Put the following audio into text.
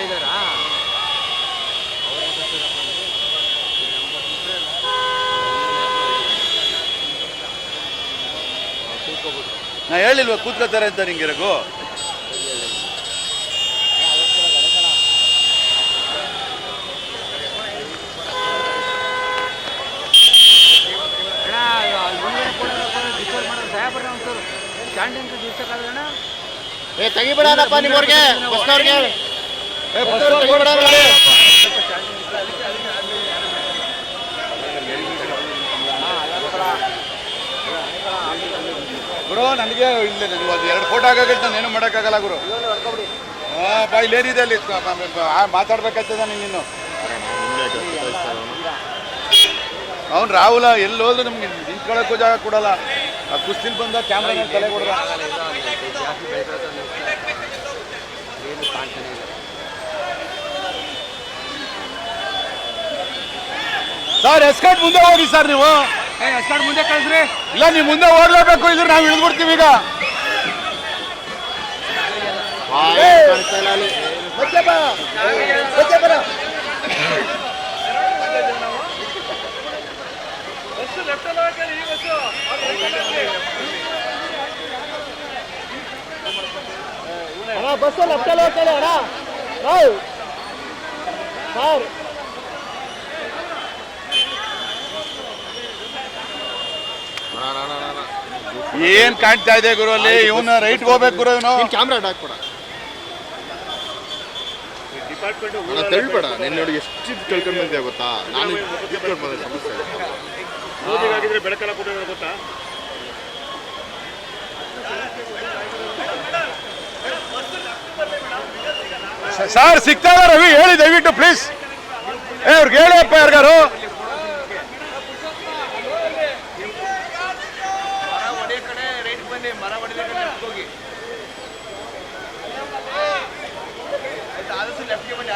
ಇದ್ದಾರಾ ನಾ ಹೇಳಿಲ್ವ ಕೂತ್ಕೋತಾರ ಅಂತ ನಿಂಗೆ ರಘು? ಏ ತೆಗಿಬಿಡೋಣಪ್ಪ ನಿಮ್ಮವ್ರಿಗೆ ಹೊಸನವ್ರಿಗೆ ಗುರು, ನನಗೆ ಇಲ್ಲ ಅದು ಎರಡು ಫೋಟೋ ಆಗಾಗೈತೆ ನಾನು ಏನು ಮಾಡೋಕ್ಕಾಗಲ್ಲ ಗುರು. ಹಾಂ ಬಾ, ಇಲ್ಲಿ ಏನಿದೆ ಅಲ್ಲಿ ಮಾತಾಡ್ಬೇಕಾಗ್ತದ ನೀನು ಅವ್ನು ರಾಹುಲ, ಎಲ್ಲಿ ಹೋದ್ರು ನಮ್ಗೆ ನಿಂತ್ಕೊಳ್ಳೋಕ್ಕೂ ಜಾಗ ಕೊಡಲ್ಲ. ಆ ಕುಸ್ತಿಲಿ ಬಂದ ಕ್ಯಾಮ್ರಾ ತಲೆ ಕೊಡ್ದ ಜಾಸ್ತಿ ಬೆಳೆದ್ರೆ ಏನು ಕಾಣ್ತಾನೆ ಇಲ್ಲ ಸರ್ ಎಸ್ಕಟ್ ಮುಂದೆ ಹೋಗಿ ಸರ್ ನೀವು. ಏ ಎಸ್ಕಾಡ್ ಮುಂದೆ ಕಳಿಸ್ರಿ. ಇಲ್ಲ ನೀವು ಮುಂದೆ ಓಡ್ಲೇಬೇಕು ಇದ್ರೆ ನಾವು ಇಳಿದ್ಬಿಡ್ತೀವಿ ಈಗ. ಕಾಣಿಸ್ತಾ ಇಲ್ಲ ಅಲ್ಲಿ ಬಚ್ಚೆ ಬಾ ಬಚ್ಚೆ ಬರ ಅಣ್ಣ. ಬಸ್ಸು ಲೆಫ್ಟಲ್ಲಿ ಹೋಗ್ತಾನೆ ಅಣ್ಣ ಹೌದು ಸರ್ ಏನ್ ಕಾಣ್ತಾ ಇದೆ ಗುರು ಅಲ್ಲಿ? ಇವನ ರೈಟ್ ಹೋಗ್ಬೇಕು ಗುರು ಇವನು. ಕ್ಯಾಮ್ರಾ ಹಾಕ್ಬೇಡ ಡಿಪಾರ್ಟ್ಮೆಂಟ್ ತಳ್ಬೇಡ ನಿನ್ನ ನೋಡಿ ಎಷ್ಟು ತಿಳ್ಕೊಂಡು ಬಂದೆ ಗೊತ್ತಾ? ನಾನು ತಿಳ್ಕೊಂಡು ಬಂದೆ ಸಮಸ್ಯೆ ಮೋದಿಗಾಗಿದ್ರೆ ಬೆಳಕೆಲ್ಲ ಕೊಟ್ಟಿರೋದು ಗೊತ್ತಾ? ಸರ್ ಸಿಗ್ತಾವ ರವಿ. ಹೇಳಿ ದಯವಿಟ್ಟು ಪ್ಲೀಸ್ ಏ ಅವ್ರಿಗೆ ಹೇಳಪ್ಪ ಯಾರಿಗಾರು. تعالوا اللي فيه من